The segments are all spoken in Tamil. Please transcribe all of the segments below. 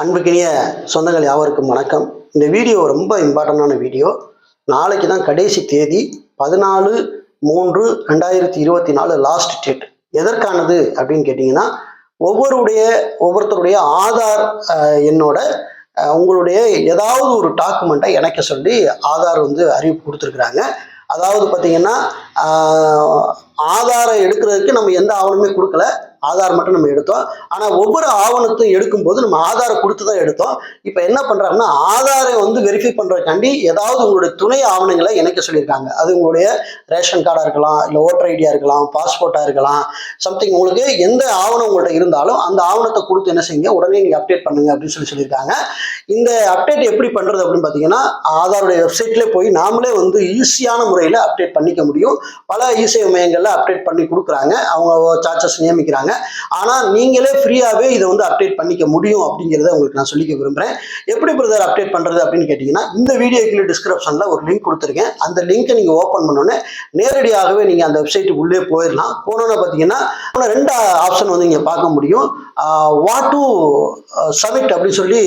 அன்புக்கினிய சொந்தங்கள் யாவருக்கும் வணக்கம். இந்த வீடியோ ரொம்ப இம்பார்ட்டண்டான வீடியோ. நாளைக்கு தான் கடைசி தேதி பதினாலு மூன்று ரெண்டாயிரத்தி இருபத்தி நாலு லாஸ்ட் டேட் எதற்கானது அப்படின்னு கேட்டிங்கன்னா ஒவ்வொருடைய ஒவ்வொருத்தருடைய ஆதார் என்னோட உங்களுடைய ஏதாவது ஒரு டாக்குமெண்ட்டை இணைக்க சொல்லி ஆதார் வந்து அறிவிப்பு கொடுத்துருக்குறாங்க. அதாவது பார்த்தீங்கன்னா ஆதாரை ஆதாரம் எடுக்கிறதுக்கு நம்ம எந்த ஆவணமே கொடுக்கல. ஆதார் மட்டும் நம்ம எடுத்தோம். ஆனால் ஒவ்வொரு ஆவணத்தையும் எடுக்கும்போது நம்ம ஆதாரம் கொடுத்து தான் எடுத்தோம். இப்போ என்ன பண்ணுறாங்கன்னா ஆதாரை வந்து வெரிஃபை பண்ணுறதுக்காண்டி ஏதாவது உங்களுடைய துணை ஆவணங்களை இணைக்க சொல்லியிருக்காங்க. அது உங்களுடைய ரேஷன் கார்டாக இருக்கலாம் இல்லை ஓட்டர் ஐடியா இருக்கலாம் பாஸ்போர்ட்டாக இருக்கலாம் சம்திங் உங்களுக்கு எந்த ஆவணம் உங்கள்கிட்ட இருந்தாலும் அந்த ஆவணத்தை கொடுத்து என்ன செய்யுங்க உடனே நீங்கள் அப்டேட் பண்ணுங்க அப்படின்னு சொல்லி சொல்லியிருக்காங்க. இந்த அப்டேட் எப்படி பண்ணுறது அப்படின்னு பார்த்தீங்கன்னா ஆதாருடைய வெப்சைட்லேயே போய் நாமளே வந்து ஈஸியான முறையில் அப்டேட் பண்ணிக்க முடியும். பல இசை மையங்களில் அப்டேட் பண்ணி கொடுக்குறாங்க. அவங்க சார்ஜஸ் நியமிக்கிறாங்க. ஆனால் நீங்களே ஃப்ரீயாகவே இதை வந்து அப்டேட் பண்ணிக்க முடியும் அப்படிங்கிறத உங்களுக்கு நான் சொல்லிக்க விரும்புகிறேன் எப்படி பிரதர் அப்டேட் பண்ணுறது அப்படின்னு கேட்டிங்கன்னா இந்த வீடியோக்குள்ள டிஸ்கிரிப்ஷனில் ஒரு லிங்க் கொடுத்துருக்கேன். அந்த லிங்க்கை நீங்கள் ஓப்பன் பண்ணோன்னே நேரடியாகவே நீங்கள் அந்த வெப்சைட்டுக்கு உள்ளே போயிடலாம் போனோன்னு பார்த்தீங்கன்னா ரெண்டு ஆப்ஷன் வந்து நீங்கள் பார்க்க முடியும். வாட் டு சப்மிட் அப்படின்னு சொல்லி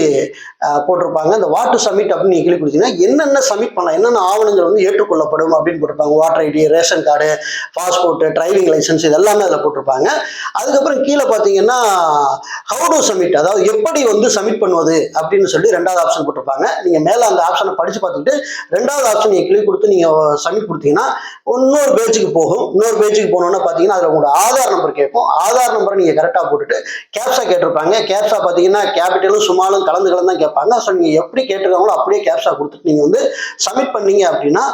போட்டிருப்பாங்க. அந்த வாட் டு சமிட் அப்படின்னு நீங்கள் கிளிக் கொடுத்தீங்கன்னா என்னென்ன சப்மிட் பண்ணலாம் என்னென்ன ஆவணங்கள் வந்து ஏற்றுக்கொள்ளப்படும் அப்படின்னு போட்டிருப்பாங்க. Water ID ration card passport driving license இது எல்லாமே அதில் போட்டிருப்பாங்க. அதுக்கப்புறம் கீழே பார்த்தீங்கன்னா ஹவு டு சப்மிட் அதாவது எப்படி வந்து சப்மிட் பண்ணுவது அப்படின்னு சொல்லி ரெண்டாவது ஆப்ஷன் போட்டிருப்பாங்க. நீங்கள் மேலே அந்த ஆப்ஷனை படித்து பார்த்துக்கிட்டு ரெண்டாவது ஆப்ஷன் நீங்கள் கிளிக் கொடுத்து நீங்கள் சப்மிட் கொடுத்தீங்கன்னா இன்னொரு பேஜுக்கு போகும். இன்னொரு பேஜுக்கு போனோன்னா பார்த்தீங்கன்னா அதில் உங்களோட ஆதார் நம்பர் கேட்கும். ஆதார் நம்பரை நீங்கள் கரெக்டாக போட்டுட்டு கேப்சா கேட்டிருப்பாங்க. கேப்சா பார்த்தீங்கன்னா கேபிட்டலும் சுமாலும் கலந்து கலந்து தான் கேட்பாங்க. ஸோ நீங்கள் எப்படி கேட்டிருக்காங்களோ அப்படியே கேப்சா கொடுத்துட்டு நீங்கள் வந்து சப்மிட் பண்ணீங்க அப்படின்னா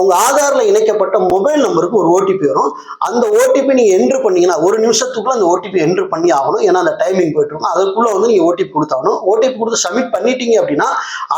உங்கள் ஆதாரில் இணைக்கப்பட்ட மொபைல் நம்பருக்கு ஒரு ஓடிபி வரும். அந்த ஓடிபி நீங்கள் என்ட்ரு பண்ணீங்கன்னா ஒரு நிமிஷத்துக்குள்ள அந்த ஓடிபி என்ட்ரு பண்ணி ஆகணும். ஏன்னா அந்த டைமிங் போயிட்டு இருக்கும் அதுக்குள்ள வந்து நீங்கள் ஓடிபி கொடுத்தாகணும். ஓடிபி கொடுத்து சப்மிட் பண்ணிட்டீங்க அப்படின்னா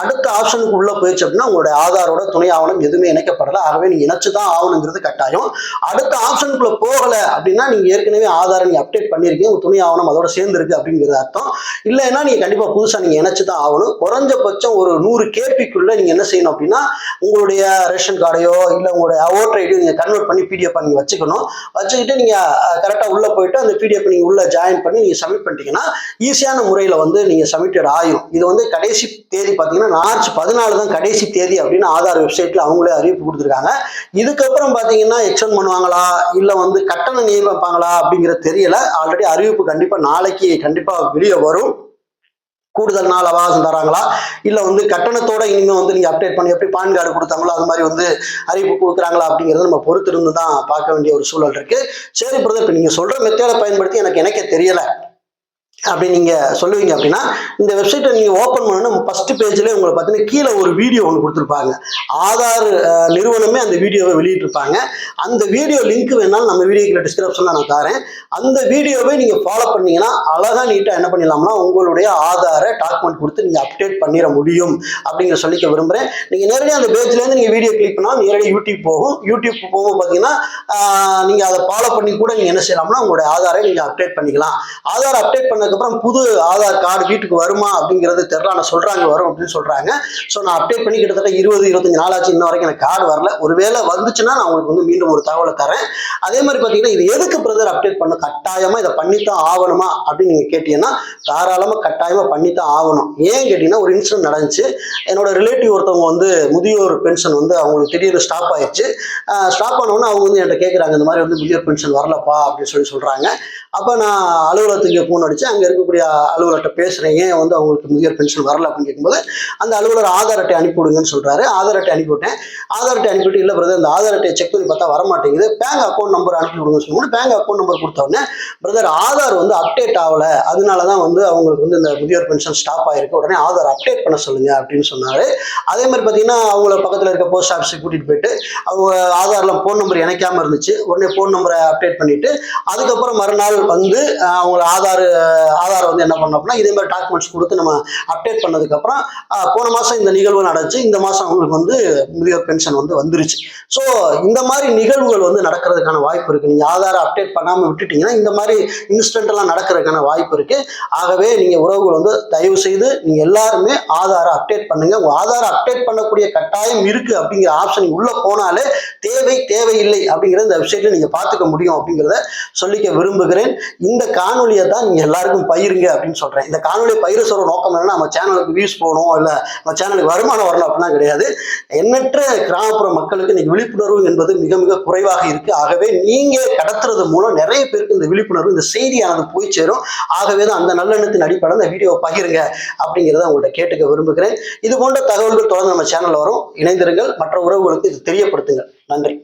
அடுத்த ஆப்ஷனுக்கு உள்ள போயிடுச்சு அப்படின்னா உங்களுடைய ஆதாரோட துணை ஆவணம் எதுவுமே இணைக்கப்படலை. ஆகவே நீங்கள் இணைச்சு தான் ஆகணுங்கிறது கட்டாயம். அடுத்த ஆப்ஷனுக்குள்ள போகலை அப்படின்னா நீங்கள் ஏற்கனவே ஆதாரை நீங்கள் அப்டேட் பண்ணியிருக்கீங்க உங்க துணை ஆவணம் அதோட சேர்ந்துருக்கு அப்படிங்கிறது அர்த்தம். இல்லைன்னா நீங்கள் கண்டிப்பாக புதுசாக நீங்கள் இணைச்சு தான் ஆகணும். குறைஞ்சபட்சம் ஒரு நூறு கேபிக்குள்ளே நீங்கள் என்ன செய்யணும் அப்படின்னா உங்களுடைய ரேஷன் கார்டையோ இல்லை உங்களுடைய ஓட்டர் ஐடியோ நீங்கள் கன்வெர்ட் பண்ணி பிடிஎஃப் நீங்கள் வச்சுக்கணும். வச்சுக்கிட்டு நீங்கள் கரெக்டாக உள்ளே போயிட்டு அந்த பிடிஎஃப் நீங்கள் உள்ளே ஜாயின் பண்ணி நீங்கள் சப்மிட் பண்ணிட்டீங்கன்னா ஈஸியான முறையில் வந்து நீங்கள் சப்மிட்டட் ஆகும் இது வந்து கடைசி தேதி பார்த்தீங்கன்னா மார்ச் பதினாலு தான் கடைசி தேதி அப்படின்னு ஆதார் வெப்சைட்டில் அவங்களே அறிவிப்பு கொடுத்துருக்காங்க. இதுக்கப்புறம் பார்த்தீங்கன்னா எக்ஸ்டன் பண்ணுவாங்களா? இல்லை வந்து கட்டணம் நியமிப்பாங்களா அப்படிங்கிறது தெரியல. ஆல்ரெடி அறிவிப்பு கண்டிப்பாக நாளைக்கு கண்டிப்பாக வெளியே வரும். கூடுதல் நாள் அவகாசம் தராங்களா? இல்லை வந்து கட்டணத்தோட இனிமேல் வந்து நீங்கள் அப்டேட் பண்ணி எப்படி பான் கார்டு கொடுத்தாங்களோ அது மாதிரி வந்து அறிவிப்பு கொடுக்குறாங்களா அப்படிங்கிறத நம்ம பொறுத்து இருந்து தான் பார்க்க வேண்டிய ஒரு சூழல் இருக்கு. சரி பிரதர் இப்போ நீங்கள் சொல்கிற மெத்தேடை பயன்படுத்தி எனக்கு எனக்கே தெரியலை. அப்படி நீங்கள் சொல்லுவீங்க அப்படின்னா இந்த வெப்சைட்டை நீங்கள் ஓப்பன் பண்ணணும் ஃபஸ்ட்டு பேஜ்லேயே உங்களை பார்த்தீங்கன்னா கீழே ஒரு வீடியோ ஒன்று கொடுத்துருப்பாங்க. ஆதார் நிறுவனமே அந்த வீடியோவை வெளியிட்டிருப்பாங்க. அந்த வீடியோ லிங்க் வேணாலும் நம்ம வீடியோக்குள்ள டிஸ்கிரிப்ஷனில் நான் தரேன். அந்த வீடியோவை நீங்கள் ஃபாலோ பண்ணீங்கன்னா அழகாக நீட்டாக என்ன பண்ணிடலாம்னா உங்களுடைய ஆதாரை டாக்குமெண்ட் கொடுத்து நீங்கள் அப்டேட் பண்ணிட முடியும் அப்படிங்கிற சொல்லிக்க விரும்புகிறேன் நீங்கள் நேரடியாக அந்த பேஜ்லேருந்து நீங்கள் வீடியோ கிளிக் பண்ணால் நேரடியாக யூடியூப் போகும். யூடியூப் போகும் பார்த்தீங்கன்னா நீங்கள் அதை ஃபாலோ பண்ணி கூட நீங்கள் என்ன செய்யலாம்னா உங்களுடைய ஆதாரை நீங்கள் அப்டேட் பண்ணிக்கலாம். ஆதார் அப்டேட் அதுக்கப்புறம் புது ஆதார் கார்டு வீட்டுக்கு வருமா அப்படிங்கிறது தெரில நான் சொல்கிறாங்க வரும் அப்படின்னு சொல்கிறாங்க ஸோ நான் அப்டேட் பண்ணி கிட்டத்தட்ட இருபது இருபத்தஞ்சு நாள் ஆச்சு இன்ன வரைக்கும் எனக்கு கார்டு வரல. ஒருவேளை வந்துச்சுன்னா நான் உங்களுக்கு வந்து மீண்டும் ஒரு தகவலை தரேன். அதே மாதிரி பார்த்தீங்கன்னா இது எதுக்கு பிரதர் அப்டேட் பண்ண கட்டாயமாக இதை பண்ணித்தான் ஆகணுமா அப்படின்னு நீங்கள் கேட்டீங்கன்னா தாராளமாக கட்டாயமாக பண்ணித்தான் ஆகணும். ஏன் கேட்டிங்கன்னா ஒரு இன்சிடென்ட் நடந்துச்சு. என்னோட ரிலேட்டிவ் ஒருத்தவங்க வந்து முதியோர் பென்ஷன் வந்து அவங்களுக்கு திடீர்னு ஸ்டாப் ஆயிடுச்சு. ஸ்டாப் ஆனவுடனே அவங்க வந்து என்கிட்ட கேட்குறாங்க இந்த மாதிரி வந்து முதியோர் பென்ஷன் வரலப்பா அப்படின்னு சொல்லி சொல்கிறாங்க அப்போ நான் அலுவலகத்துக்கு ஃபோன் அடித்து அங்கே இருக்கக்கூடிய அலுவலர்கிட்ட பேசுகிறேன் ஏன் வந்து அவங்களுக்கு முதியோர் பென்ஷன் வரல அப்படின்னு கேட்கும்போது அந்த அலுவலர் ஆதார் அட்டை அனுப்பி விடுங்கன்னு சொல்கிறாரு ஆதார் அட்டை அனுப்பிவிட்டேன் ஆதார் அட்டை அனுப்பிவிட்டு இல்லை பிரதர் அந்த ஆதார் அட்டையை செக் பண்ணி பார்த்தா வர மாட்டேங்குது பேங்க் அக்கௌண்ட் நம்பர் அனுப்பி விடுங்கன்னு சொல்லும்போது பேங்க் அக்கௌண்ட் நம்பர் கொடுத்தோடனே பிரதர் ஆதார் வந்து அப்டேட் ஆகலை. அதனால தான் வந்து அவங்களுக்கு வந்து இந்த முதியோர் பென்ஷன் ஸ்டாப் ஆயிருக்கு. உடனே ஆதார் அப்டேட் பண்ண சொல்லுங்க அப்படின்னு சொன்னார். அதே மாதிரி பார்த்தீங்கன்னா அவங்கள பக்கத்தில் இருக்க போஸ்ட் ஆஃபீஸுக்கு கூட்டிகிட்டு போயிட்டு அவங்க ஆதாரில் ஃபோன் நம்பர் இணைக்காமல் இருந்துச்சு. உடனே ஃபோன் நம்பரை அப்டேட் பண்ணிவிட்டு அதுக்கப்புறம் மறுநாள் வந்து அவங்கள ஆதார் ஆதார் வந்து என்ன பண்ணோம் அப்படின்னா இதே மாதிரி டாக்குமெண்ட்ஸ் கொடுத்து நம்ம அப்டேட் பண்ணதுக்கப்புறம் போன மாதம் இந்த நிகழ்வு நடந்துச்சு. இந்த மாதம் அவங்களுக்கு வந்து முதியோர் பென்ஷன் வந்து வந்துருச்சு. ஸோ இந்த மாதிரி நிகழ்வுகள் வந்து நடக்கிறதுக்கான வாய்ப்பு இருக்குது நீங்கள் ஆதாரம் அப்டேட் பண்ணாமல் விட்டுட்டீங்கன்னா இந்த மாதிரி இன்ஸ்டன்ட்லாம் நடக்கிறதுக்கான வாய்ப்பு இருக்குது ஆகவே நீங்கள் உறவுகள் வந்து தயவு செய்து நீங்கள் எல்லாருமே ஆதாரை அப்டேட் பண்ணுங்கள் உங்கள் ஆதாரம் அப்டேட் பண்ணக்கூடிய கட்டாயம் இருக்குது அப்படிங்கிற ஆப்ஷன் உள்ளே போனாலே தேவை தேவையில்லை அப்படிங்கிறத இந்த வெப்சைட்டில் நீங்கள் பார்த்துக்க முடியும் அப்படிங்கிறத சொல்லிக்க விரும்புகிறேன். இந்த காணொலியை தான் நீங்கள் எல்லாருக்கும் எல்லாருக்கும் பயிருங்க அப்படின்னு சொல்றேன். இந்த காணொலி பயிர சொல்ற நோக்கம் என்னன்னா நம்ம சேனலுக்கு வியூஸ் போகணும் இல்ல நம்ம சேனலுக்கு வருமானம் வரணும் அப்படின்னா கிடையாது. எண்ணற்ற கிராமப்புற மக்களுக்கு இன்னைக்கு விழிப்புணர்வு என்பது மிக மிக குறைவாக இருக்கு. ஆகவே நீங்க கடத்துறது மூலம் நிறைய பேருக்கு இந்த விழிப்புணர்வு இந்த செய்தியானது போய் சேரும். ஆகவே தான் அந்த நல்லெண்ணத்தின் அடிப்படையில் இந்த வீடியோவை பகிருங்க அப்படிங்கிறத உங்கள்கிட்ட கேட்டுக்க விரும்புகிறேன். இது போன்ற தகவல்கள் தொடர்ந்து நம்ம சேனல் வரும். இணைந்திருங்கள். மற்ற உறவுகளுக்கு இது தெரியப்படுத்துங்கள். நன்றி.